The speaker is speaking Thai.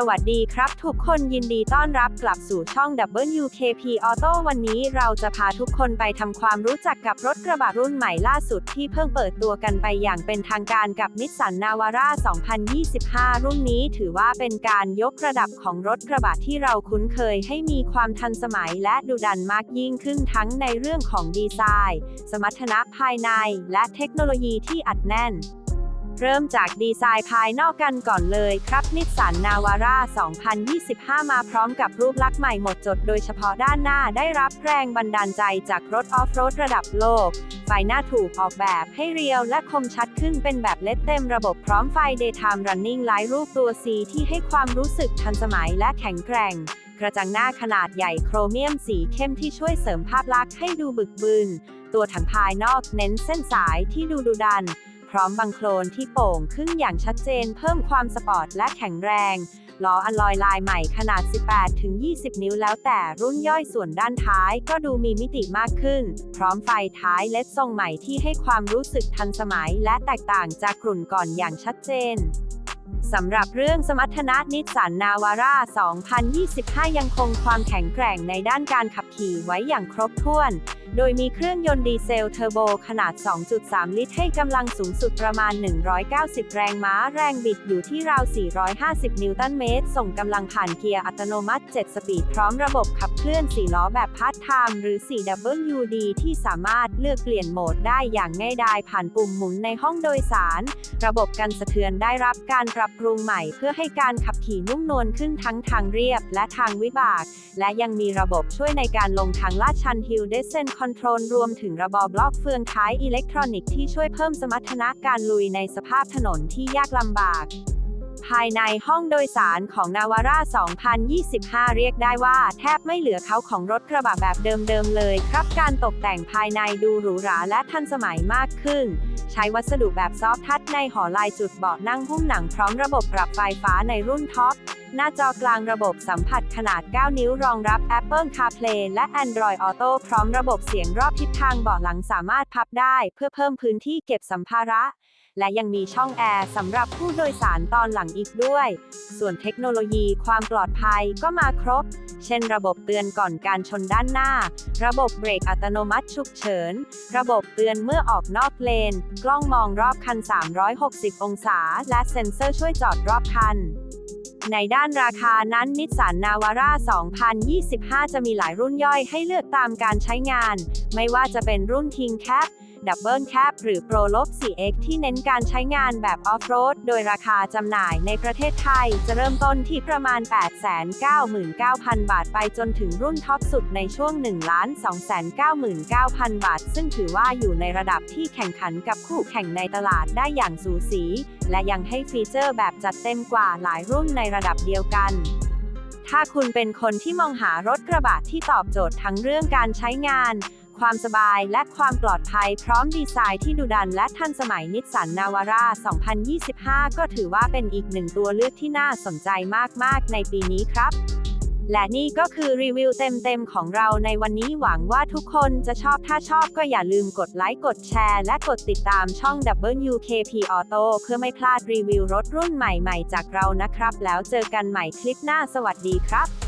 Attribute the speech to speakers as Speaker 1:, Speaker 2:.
Speaker 1: สวัสดีครับทุกคนยินดีต้อนรับกลับสู่ช่อง WKP Auto วันนี้เราจะพาทุกคนไปทำความรู้จักกับรถกระบะรุ่นใหม่ล่าสุดที่เพิ่งเปิดตัวกันไปอย่างเป็นทางการกับนิสสันนาวาร่า2025 รุ่นนี้ถือว่าเป็นการยกระดับของรถกระบะที่เราคุ้นเคยให้มีความทันสมัยและดุดันมากยิ่งขึ้นทั้งในเรื่องของดีไซน์ สมรรถนะภายใน และเทคโนโลยีที่อัดแน่น เริ่มจากดีไซน์ภายนอกกันก่อนเลยครับนิสสันนาวาร่า 2025 มาพร้อมกับรูปลักษณ์ใหม่หมดจดโดยเฉพาะด้านหน้าได้รับแรงบันดาลใจจากรถออฟโรดระดับโลก ไฟหน้าถูกออกแบบให้เรียวและคมชัดขึ้นเป็นแบบเลดเต็มระบบพร้อมไฟ Daytime Running Light รูปตัว C ที่ให้ความรู้สึกทันสมัยและแข็งแกร่งกระจังหน้าขนาดใหญ่โครเมียมสีเข้มที่ช่วยเสริมภาพลักษณ์ให้ดูบึกบึน ตัวถังภายนอกเน้นเส้นสายที่ดูดุดัน พร้อมบังโคลนที่โป่งขึ้นอย่างชัดเจนเพิ่มความสปอร์ตและแข็งแรง ล้ออัลลอยลายใหม่ขนาด 18-20 นิ้วแล้วแต่รุ่นย่อยส่วนด้านท้ายก็ดูมีมิติมากขึ้น พร้อมไฟท้ายเลดทรงใหม่ที่ให้ความรู้สึกทันสมัยและแตกต่างจากกลุ่นก่อนอย่างชัดเจนสำหรับเรื่องสมรรถนะนิสสันนาวาร่า 2025 ยังคงความแข็งแกร่งในด้านการขับขี่ไว้อย่างครบถ้วน โดยมีเครื่องยนต์ดีเซลเทอร์โบขนาด 2.3 ลิตร ให้กำลังสูงสุดประมาณ 190 แรงม้า แรงบิดอยู่ที่ราว 450 นิวตันเมตร ส่งกำลังผ่านเกียร์อัตโนมัติ 7 สปีด พร้อมระบบขับเคลื่อน 4 ล้อแบบพาร์ทไทม์หรือ 4WD ที่สามารถเลือกเปลี่ยนโหมดได้อย่างง่ายดายผ่านปุ่มหมุนในห้องโดยสาร ระบบกันสะเทือนได้รับการปรับปรุงใหม่ เพื่อให้การขับขี่นุ่มนวลขึ้นทั้งทางเรียบและทางวิบาก และยังมีระบบช่วยในการลงทางลาดชัน Hill Descent Control รวมถึงระบบบล็อกเฟืองท้ายอิเล็กทรอนิกส์ที่ช่วยเพิ่มสมรรถนะการลุยในสภาพถนนที่ยากลำบาก ภายในห้องโดยสารของนาวาร่า 2025 เรียกได้ว่าแทบไม่เหลือเขาของรถกระบะแบบเดิมๆเลย ครับการตกแต่งภายในดูหรูหราและทันสมัยมากขึ้น ใช้วัสดุแบบซอฟท์ทัชในหอลายจุดเบาะนั่งหุ้มหนังพร้อมระบบปรับไฟฟ้าในรุ่นท็อป หน้าจอกลางระบบสัมผัสขนาด 9 นิ้วรองรับ Apple CarPlay และ Android Auto พร้อมระบบเสียงรอบทิศทางเบาะหลังสามารถพับได้ เพื่อเพิ่มพื้นที่เก็บสัมภาระ และยังมีช่องแอร์สำหรับผู้โดยสารตอนหลังอีกด้วย ส่วนเทคโนโลยีความปลอดภัยก็มาครบ เช่นระบบเตือนก่อนการชนด้านหน้า ระบบเบรกอัตโนมัติฉุกเฉิน ระบบเตือนเมื่อออกนอกเลน กล้องมองรอบคัน 360 องศา และเซ็นเซอร์ช่วยจอดรอบคัน ในด้านราคานั้นนิสสันนาวาร่า2025 จะมีหลายรุ่นย่อยให้เลือกตามการใช้งาน ไม่ว่าจะเป็นรุ่น King Cap Double Cap หรือ Pro ลบ 4X ที่เน้นการใช้งานแบบออฟโรด โดยราคาจำหน่ายในประเทศไทย จะเริ่มต้นที่ประมาณ 899,000 บาทไปจนถึงรุ่นท็อปสุดในช่วง 1,299,000 บาท ซึ่งถือว่าอยู่ในระดับที่แข่งขันกับคู่แข่งในตลาดได้อย่างสูสี และยังให้ฟีเจอร์แบบจัดเต็มกว่าหลายรุ่นในระดับเดียวกันถ้าคุณเป็นคนที่มองหารถกระบะที่ตอบโจทย์ทั้งเรื่องการใช้งาน ความสบายและความปลอดภัยพร้อมดีไซน์ที่ดุดันและทันสมัยนิสสันนาวาร่า 2025 ก็ถือว่าเป็นอีกหนึ่งตัวเลือกที่น่าสนใจมาก ๆ ในปีนี้ครับ และนี่ก็คือรีวิวเต็ม ๆ ของเราในวันนี้หวังว่าทุกคนจะชอบถ้าชอบก็อย่าลืมกดไลค์กดแชร์ และกดติดตามช่อง WKP Auto เพื่อไม่พลาดรีวิวรถรุ่นใหม่ ๆ จากเรานะครับ แล้วเจอกันใหม่คลิปหน้าสวัสดีครับ